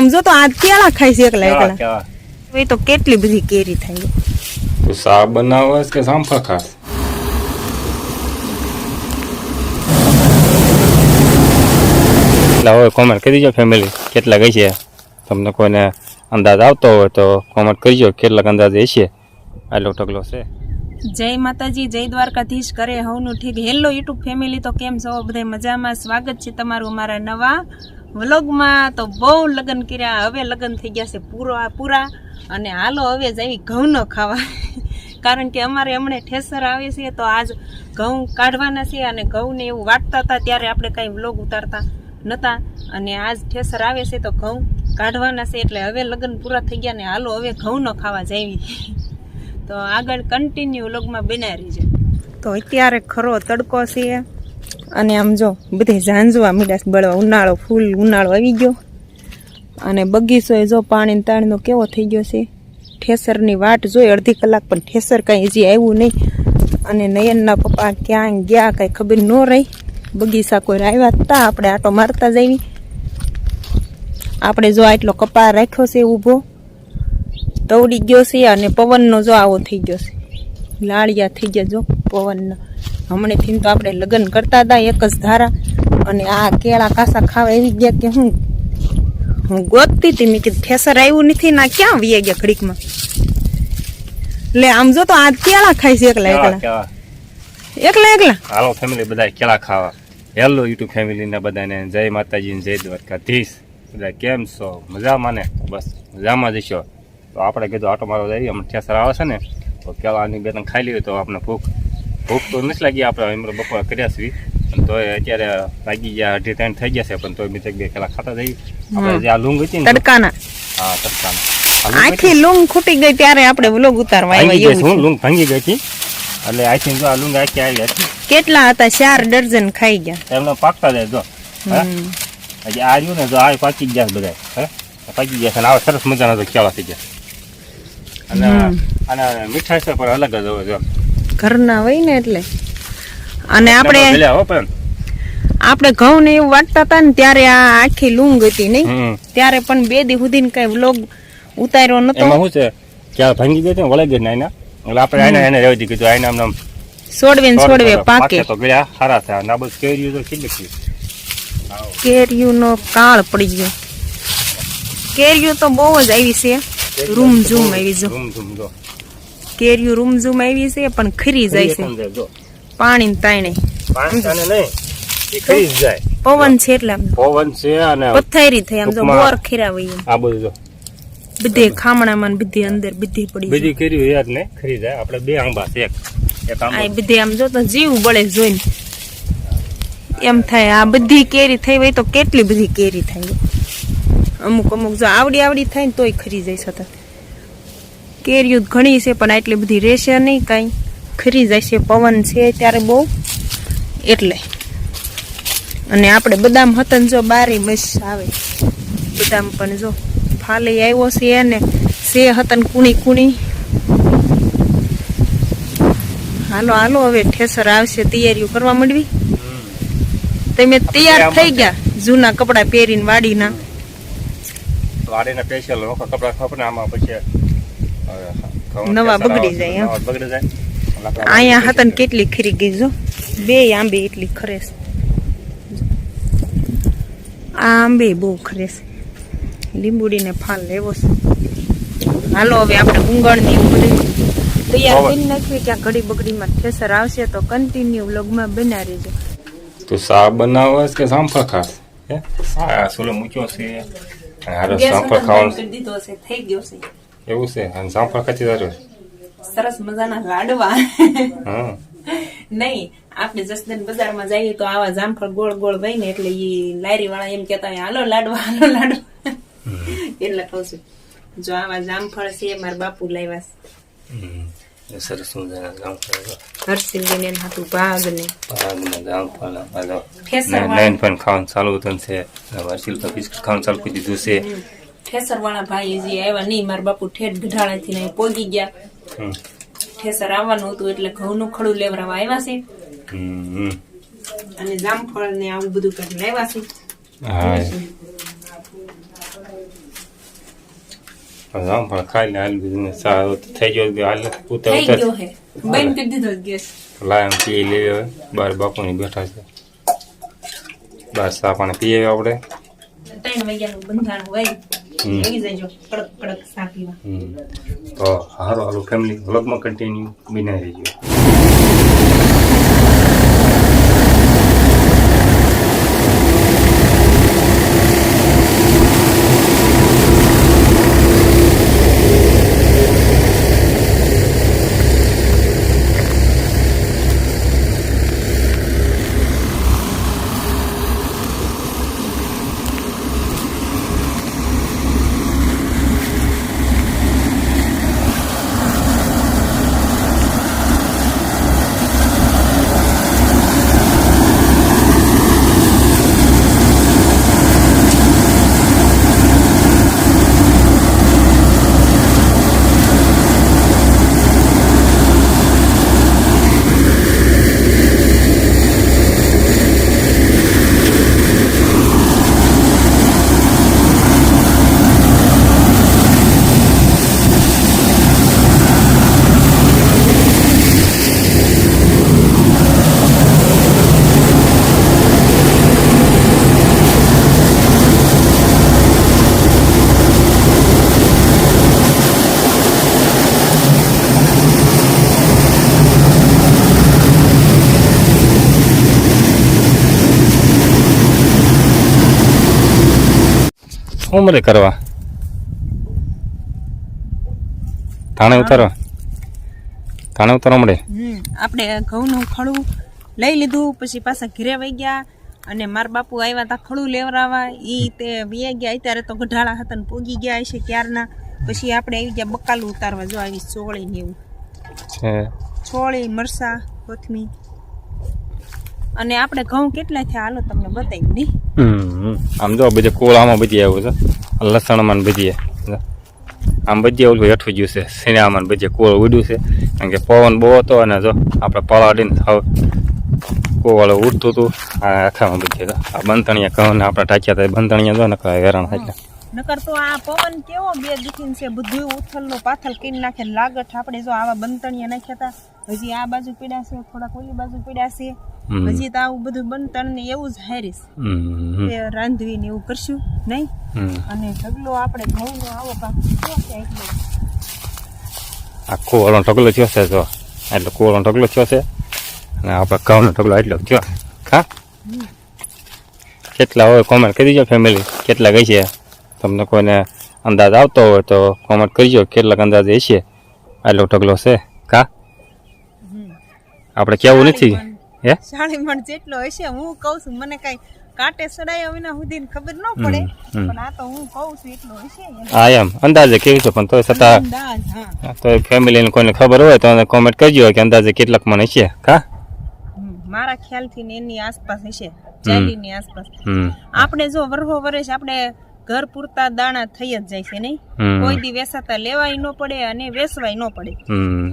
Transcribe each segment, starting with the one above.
આમ જો તો આ કેળા ખાય છે એકલા કેવા એકલા. એ તો કેટલી બધી કેરી થાય. તું શાક બનાવસ કે સાંફા ખાસ? હોય કોમેન્ટ કરી દેજો ફેમિલી કેટલા ગઈ છે તમને કોઈને અંદાજ આવતો હોય તો કોમેન્ટ કરજો કેટલાક અંદાજ હશે. આટલો ટકલો છે. જય માતાજી જય દ્વારકાધીશ કરે હવનું ઠીક. હેલો યુટ્યુબ ફેમિલી તો કેમ છો? બધા મજામાં? સ્વાગત છે તમારું અમારા નવા વ્લોગમાં તો બહુ લગ્ન કર્યા. હવે લગ્ન થઈ ગયા છે પૂરા પૂરા. અને હાલો હવે જઈ ઘઉંનો ખાવા. કારણ કે અમારે હમણાં ઠેસર આવે છે તો આજ ઘઉં કાઢવાના છે અને ઘઉંને એવું વાટતા હતા ત્યારે આપણે કાંઈ વ્લોગ ઉતારતા નહોતા અને આજ ઠેસર આવે છે તો ઘઉં કાઢવાના છે એટલે હવે લગ્ન પૂરા થઈ ગયા ને હાલો હવે ઘઉંનો ખાવા જાવી. તો આગળ કન્ટિન્યુ વ્લોગમાં બનાવી છે તો અત્યારે ખરો તડકો છે. અને આમ જો, બધે ઝાંઝવા મીડાસ બળવા ઉનાળો, ફૂલ ઉનાળો આવી ગયો. અને બગીચો એ જો પાણી તાણીનો કેવો થઈ ગયો છે. ઠેસરની વાટ જોઈ અડધી કલાક, પણ ઠેસર કાંઈ હજી આવ્યું નહીં. અને નયનના પપ્પા ક્યાં ગયા કાંઈ ખબર ન રહી. બગીચા કોઈ આવ્યા હતા આપણે આટો મારતા જઈએ આપણે જો આટલો કપા રાખ્યો છે, ઊભો. તવડી ગયો છે અને પવનનો જો આવો થઈ ગયો છે. લાળિયા થઈ ગયા જો પવનનો. હમણાંથી તો આપણે લગ્ન કરતા હતા એક જ ધારા. અને આ કેળા કાસા ખાવા એવી ગયા કે હું હું ગોતતી હતી. મેં કીધું ઠેસર આવ્યું નથી ના ક્યાં વીએ ગયા ઘડીકમાં? લે આમ જો તો આ કેળા ખાય છે એકલા એકલા. એકલા એકલા. હાલો ફેમિલી બધા કેળા ખાવા. હેલો યુટ્યુબ ફેમિલીને બધાને. જય માતાજી જય દ્વારકાધીશ. બધા કેમ છો? મજામાં ને? બસ મજામાં જશો તો આપણે કીધું આટો મારો જઈએ અમને ઠેસર આવે છે ને તો કેળાની બે ખાઈ લીધું તો આપણે ભૂખ. ભૂખ તો નથી લાગી આપણે એમનો બપોર કર્યા છીએ. પણ તોય અત્યારે લાગી ગયા અઢી ત્રણ થઈ ગયા છે પણ તોય બીજા બે કેળા ખાતા જઈએ. આપણે જે આ લૂંગ હતી ને તડકાના. હા તડકાના. આખી લૂંગ ખૂટી ગઈ ત્યારે આપણે વ્લોગ ઉતારવા આવ્યા એવું. લૂંગ ભાંગી ગઈ હતી. એટલે આથી જો આ લૂંગ આખી આવી હતી. કેટલા હતા? ચાર ડઝન ખાઈ ગયા. એમને પાકતા જાય જો. હજી આ રહ્યું ને જો આ પાકી ગયા બધા હે? પાકી ગયા છે આવા સરસ મજાના તો કેળા થઈ ગયા. અને. અને મીઠાઈ છે પણ અલગ જ હોય ઘરના હોય ને એટલે. અને આપણે આપણે ઘઉં ને એવું વાટતા હતા ને ત્યારે આ આખી લૂંગ હતી નહીં. ત્યારે પણ બે દી સુધી કઈ વ્લોગ ઉતાર્યો નતો. એમાં શું છે? ક્યાં ભાંગી છે ને વળાઈ ગઈ ને એટલે આપણે આને એને રહેવા દીધું આને આમ આમ સોડવે ને સોડવે પાકે. તો ગયા સારા થયા. ના બસ કેરી તો કેટલી કેરીયું નો કાળ પડી ગયો. કેરીયું તો બહુ જ આવી છે. રૂમ ઝૂમ આવી જો રૂમ ઝૂમ જો. કેરીયું રૂમ ઝૂમ આવી છે પણ ખરી જાય છે. પાણી તાણે નહીં એ ખરી જાય. પવન છે એટલે પવન છે અને પથ્થરી થઈ આમ જો મોર બોર ખીરા હોય આ બધું જો. બધે ખામણામાં બધી અંદર બધી પડી બધી કેરીઓ યાર ને ખરી જાય. આપણે બે આંબા છે એક. એક આંબા. બધે આમ જો તો જીવ બળે જોઈને. એમ થાય આ બધી કેરી થઈ હોય તો કેટલી બધી કેરી થાય? અમુક અમુક જો આવડી આવડી થાય ને તોય ખરી જાય સતત. કેરીઓ ઘણી છે પણ આટલી બધી રહેશે નહીં કાંઈ. ખરી જાય છે પવન છે ત્યારે બહુ. એટલે. અને આપણે બદામ હતન જો બારી બસ આવે. બદામ પણ જો ફાલે આવ્યો છે અને સે હતન કુણી કુણી. હાલો હાલો હવે ઠેસર આવશે તૈયારીઓ કરવા માંડવી? તમે તૈયાર થઈ ગયા જૂના કપડા પહેરીને વાડીના. વાડીના સ્પેશિયલ લોકો કપડા ખબર ને આમાં પછી નવા બગડી જાય, બગડી જાય. અહીંયા હતા ને કેટલી ખરી ગઈ જો. બે આંબે એટલી ખરે આ આંબે બહુ ખરે લીંબુડીને ફાલ લેવો છે. હાલો હવે આપણે ગુંગળની બધું તૈયાર કરી નાખીએ. ક્યાં ઘડી બગડીમાં ઠેસર આવશે તો કન્ટિન્યુ વ્લોગમાં બના રહેજો તો સા બનાવસ કે સાંફળ ખાસ? હે? હા સોલો મૂક્યો છે. હારે સાંફા ખાવાનું કરી દીધો છે થઈ ગયો છે એવું છે અને સાંફા ખાતી તારું સરસ મજાના લાડવા હા નહીં આપણે જસદન બજારમાં જઈએ તો આવા જામફળ ગોળ ગોળ વહીને એટલે એ લારી વાળા એમ કેતા હોય હાલો લાડવા હાલો લાડવા એટલે કહું છું જો આવા જામફળ છે મારા બાપુ લાવ્યા હમ. સરસ મજાના જામફળ છે હર્ષિલબેન એના હાથું ભાગ ને પારાગના જામફળ જો નયન વાળા પણ ખાવાનું ચાલુ હતું છે વર્ષિલ તો બિસ્કિટ ખાવાનું ચાલુ કરી દીધું છે ઠેસર વાળા ભાઈ હજી આવ્યા નહીં મારા બાપુ ઠેઠ ગઢાળાથી નહીં પોગી ગયા. ઠેસર આવવાનું હતું એટલે ઘઉંનું ખડું લેવરાવા આવ્યા છે. અને જામફળ ને આવું બધું કરીને આવ્યા છે હા રામફળ ખાઈ લે હાલ બીજું ને સારું થઈ ગયો હાલ ઉતર થઈ ગયો હે બંધ કરી દીધો ગેસ લાય આમ પી લઈએ હવે બાર બાપુની બેઠા છે બસ સા પાણી પીએ આપણે ત્રણ વાગ્યાનું બંધાણ હોય. તો હારો હાલો ફેમિલી વ્લોગમાં કન્ટિન્યુ બનાવી દેજો શું મરે કરવા? થાણે ઉતારવા થાણે ઉતારો મળે. આપણે ઘઉંનું ખડું લઈ લીધું પછી પાછા ઘરે વહી ગયા અને મારા બાપુ આવ્યા તા ખડું લેવરાવા ઈ તે વ્યા ગયા અત્યારે તો ગઢાળા હતા ને પોગી ગયા છે ક્યારના. પછી આપણે આવી ગયા બકાલું ઉતારવા જો આવી ચોળી ને એવું. ચોળી મરસા કોથમી અને આપણે ઘઉં કેટલા થયા? હાલો તમને બતાવી નહીં આમ જો બધે કોળામાં બધી આવ્યું છે. લસણમાં ને બધી. આમ બધી ઓલું હેઠું ગયું છે. સિનેમામાં બધી કોળ ઉડ્યું છે. કારણ કે પવન બહુ હતો અને જો આપણે પલાડીને હવે કોવાળો ઉડતું હતું. આ આખામાં બધી આ બંતણીયા કહો ને આપણે ટાંક્યા હતા એ જો, નકર હેરાન થાય. નકર તો આ પવન કેવો બે દુખીન છે, બધું ઉથલનો પાથલ કરી નાખે લાગઠ આપણે જો આવા બંતણિયા નાખ્યા હતા, હજી આ બાજુ પીડ્યા છે, થોડાક ઓલી બાજુ પીડાશે. હજી તો આવું બધું બંતણ ને એવું જ હારીશ. રાંધવી ને એવું કરશું નહીં? અને ઢગલો આપણે ઘઉંનો આવો પાક આખો વાળો ઢગલો થયો છે જો. એટલે કોળો ઢગલો થયો છે. અને આપણે ઘઉંનો ઢગલો એટલો થયો. હા કેટલા હોય કોમેન્ટ કરી દીજો ફેમિલી કેટલા ગઈ છે? તમને કોઈને અંદાજ આવતો હોય તો કોમેન્ટ કરજો કેટલાક અંદાજ હશે. આટલો ઢગલો છે. કા આપણે કેવું નથી. હે? સાડી મણ જેટલો હશે હું કહું છું મને કઈ કાંટે સડાય વિના સુધી ખબર ન પડે. પણ આ તો હું કહું છું એટલો હશે. હા એમ. અંદાજે કેવી છે? પણ તો છતાં તો ફેમિલીને કોઈને ખબર હોય તો કોમેન્ટ કરજો કે અંદાજે કેટલાક મને હશે. કા? મારા ખ્યાલથી ને એની આસપાસ હશે ચાલીની આસપાસ. આપણે જો વરહો વરસ આપણે ઘર પૂરતા દાણા થઈ જ જાય છે નહીં? કોઈ દી વેસાતા લેવાય ન પડે અને વેસવાય ન પડે.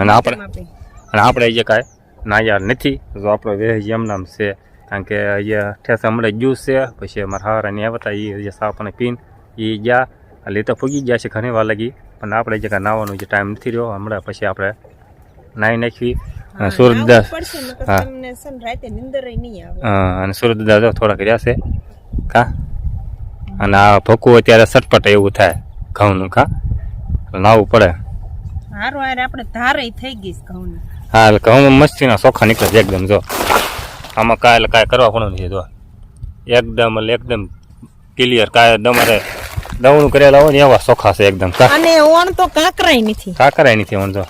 અને આપણે આપણે. અને આપણે જે કાંઈ નાયાર નથી. જો આપણે વેહ નામ છે કારણ કે અહીંયા ઠેસ હમણાં જ્યુસ છે પછી અમારા હારાની આવતા એ જે સાપ અને પીન એ ગયા. એટલે તો ફૂગી ગયા છે ઘણી વાર લાગી. પણ આપણે જે કાંઈ નાવાનો જે ટાઈમ નથી રહ્યો હમણાં પછી આપણે નાહી નાખવી અને સુરતદાસ હા. અને સુરતદાસ થોડાક રહ્યા છે. કા? અને આ ભૂકું અત્યારે સટપટ એવું થાય ઘઉંનું કા? એટલે પડે. હારું હારે આપણે ધારે થઈ ગઈ ઘઉંની. હા એટલે ઘઉં મસ્તીના ચોખા નીકળે છે એકદમ જો. આમાં કાંઈ કાંઈ કરવા પણ નથી જો. એકદમ એટલે એકદમ ક્લિયર કાંઈ તમારે દવણું કરેલા હોય ને એવા સોખા છે એકદમ અને ઓણ તો કાંકરાય નથી. કાંકરાય નથી ઓણ જો.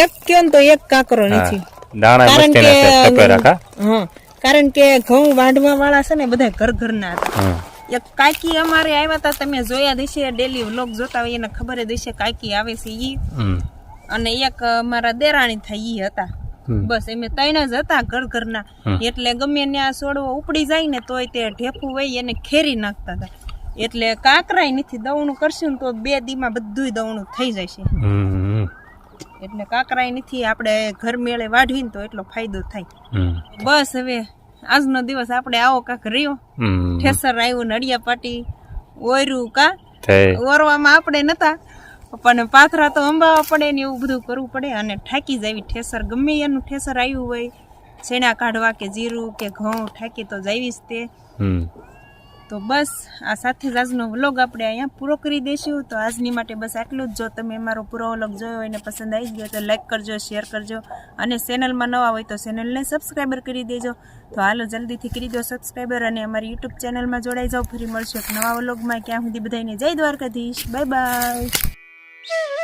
એક ને તો એક કાંકરો નથી. દાણા મસ્તીના છે કે ટપેરા કા હા કારણ કે ઘઉં વાઢવા વાળા છે ને બધા ઘર ઘરના હતા. એક કાકી અમારે આવ્યા હતા તમે જોયા દેશે ડેલી વ્લોગ જોતા હોય એને ખબર દેશે કાકી આવે છે ઈ. અને એક મારા દેરાણી થાય ઈ હતા. બસ એમે ત્રણ જ હતા ઘર ઘરના. એટલે ગમે ત્યાં છોડવો ઉપડી જાય ને તોય તે ઢેફું હોય એને ખેરી નાખતા હતા. એટલે કાંકરાય નથી દવણું કરશું ને તો બે દીમાં બધુંય દવણું થઈ જશે. એટલે કાંકરાય નથી આપણે ઘર મેળે વાઢવી ને તો એટલો ફાયદો થાય. બસ હવે આજનો દિવસ આપણે આવો કાક રહ્યો. ઠેસર આવ્યું નડિયા પાટી ઓયરું કા? ઓરવામાં આપણે નતા. પપ્પાને પાથરા તો અંબાવા પડે ને એવું બધું કરવું પડે અને ઠાકી જાવી ઠેસર ગમે એનું ઠેસર આવ્યું હોય છેણા કાઢવા કે જીરું કે ઘઉં ઠાકી તો જાવીશ તે. તો બસ આ સાથે જ આજનો વ્લોગ આપણે અહીંયા પૂરો કરી દઈશું. તો આજની માટે બસ આટલું જ. જો તમે મારો પૂરો વ્લોગ જોયો હોય ને પસંદ આવી ગયો તો લાઈક કરજો શેર કરજો. અને ચેનલમાં નવા હોય તો ચેનલને સબસ્ક્રાઈબર કરી દેજો. તો હાલો જલ્દીથી કરી દો સબસ્ક્રાઈબર અને અમારી યુટ્યુબ ચેનલમાં જોડાઈ જાઓ. ફરી મળશે એક નવા વ્લોગમાં. ક્યાં સુધી બધાને જય દ્વારકાધીશ. Bye bye. Yeah.